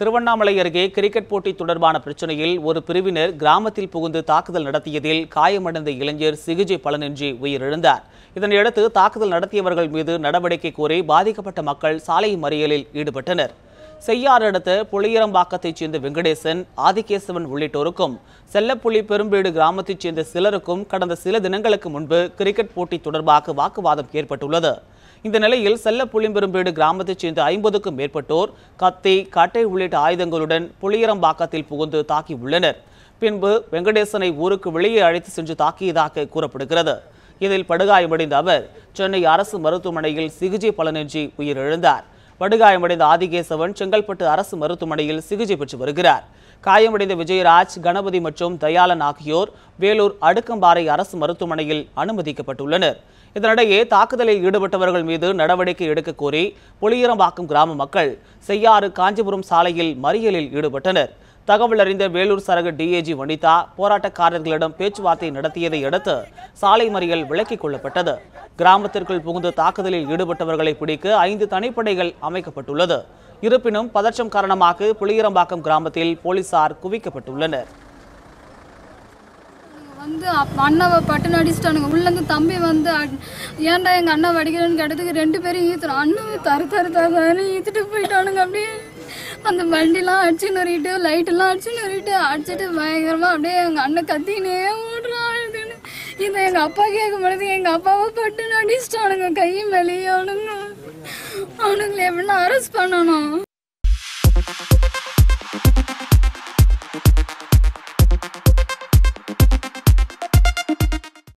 திருவண்ணாமலை அருகே கிரிக்கெட் போட்டி தொடர்பான பிரச்சனையில் ஒரு பிரிவினர் கிராமத்தில் புகுந்து தாக்குதல் நடத்தியதில் காயமடைந்த இளைஞர் சிகிச்சை பலனின்றி உயிரிழந்தார். இதனையடுத்து தாக்குதல் நடத்தியவர்கள் மீது நடவடிக்கை கோரி பாதிக்கப்பட்ட மக்கள் சாலை மறியலில் ஈடுபட்டனர். செய்யாறு அடுத்த புளியரம்பாக்கத்தைச் சேர்ந்த வெங்கடேசன் ஆதிகேசவன் உள்ளிட்டோருக்கும் செல்லப்புலி பெரும்பேடு கிராமத்தைச் சேர்ந்த சிலருக்கும் கடந்த சில தினங்களுக்கு முன்பு கிரிக்கெட் போட்டி தொடர்பாக வாக்குவாதம் ஏற்பட்டுள்ளது. இந்த நிலையில் செல்ல புளிம்பெரும்பேடு கிராமத்தைச் சேர்ந்த ஐம்பதுக்கும் மேற்பட்டோர் கத்தி கட்டை உள்ளிட்ட ஆயுதங்களுடன் புளியரம்பாக்கத்தில் புகுந்து தாக்கி உள்ளனர் பின்பு வெங்கடேசனை ஊருக்கு வெளியே அழைத்து சென்று தாக்கியதாக கூறப்படுகிறது. இதில் படுகாயமடைந்த அவர் சென்னை அரசு மருத்துவமனையில் சிகிச்சை பலனின்றி உயிரிழந்தார். படுகாயமடைந்த ஆதிகேசவன் செங்கல்பட்டு அரசு மருத்துவமனையில் சிகிச்சை பெற்று வருகிறார். காயமடைந்த விஜயராஜ் கணபதி மற்றும் தயாளன் ஆகியோர் வேலூர் அடுக்கம்பாறை அரசு மருத்துவமனையில் அனுமதிக்கப்பட்டுள்ளனர். இதனிடையே தாக்குதலில் ஈடுபட்டவர்கள் மீது நடவடிக்கை எடுக்க கோரி புளியரம்பாக்கம் கிராம மக்கள் செய்யாறு காஞ்சிபுரம் சாலையில் மறியலில் ஈடுபட்டனர். தகவல் அறிந்த வேலூர் சரக டிஏஜி வனிதா போராட்டக்காரர்களிடம் பேச்சுவார்த்தை நடத்தியதை அடுத்து சாலை மறியல் விலக்கிக் கொள்ளப்பட்டது. கிராமத்திற்குள் புகுந்து தாக்குதலில் ஈடுபட்டவர்களை பிடிக்க ஐந்து தனிப்படைகள் அமைக்கப்பட்டுள்ளது. இருப்பினும் பதற்றம் காரணமாக புளியரம்பாக்கம் கிராமத்தில் போலீசார் குவிக்கப்பட்டுள்ளனர். வந்து அண்ணாவை பட்டுன்னு அடிச்சிட்டானுங்க. உள்ளேருந்து தம்பி வந்து ஏன்டா எங்கள் அண்ணா வடிக்கிறேன்னு கேட்டதுக்கு ரெண்டு பேரும் ஈத்துறோம் அண்ணாவை தரு தரு தரு ஈத்துட்டு போயிட்டானுங்க அப்படியே. அந்த வண்டிலாம் அடிச்சு நொறிட்டு லைட்டெல்லாம் அடிச்சு நொறிட்டு அடிச்சுட்டு பயங்கரமாக அப்படியே எங்கள் அண்ணன் கத்தினே ஓடுறான் அழுதுன்னு. இதை எங்கள் அப்பா கேட்கும் பொழுது எங்கள் அப்பாவை பட்டு அடிச்சிட்டானுங்க கையும் வெளியே அவனுங்க அவனுங்களை எப்படின்னா அரெஸ்ட் பண்ணணும்.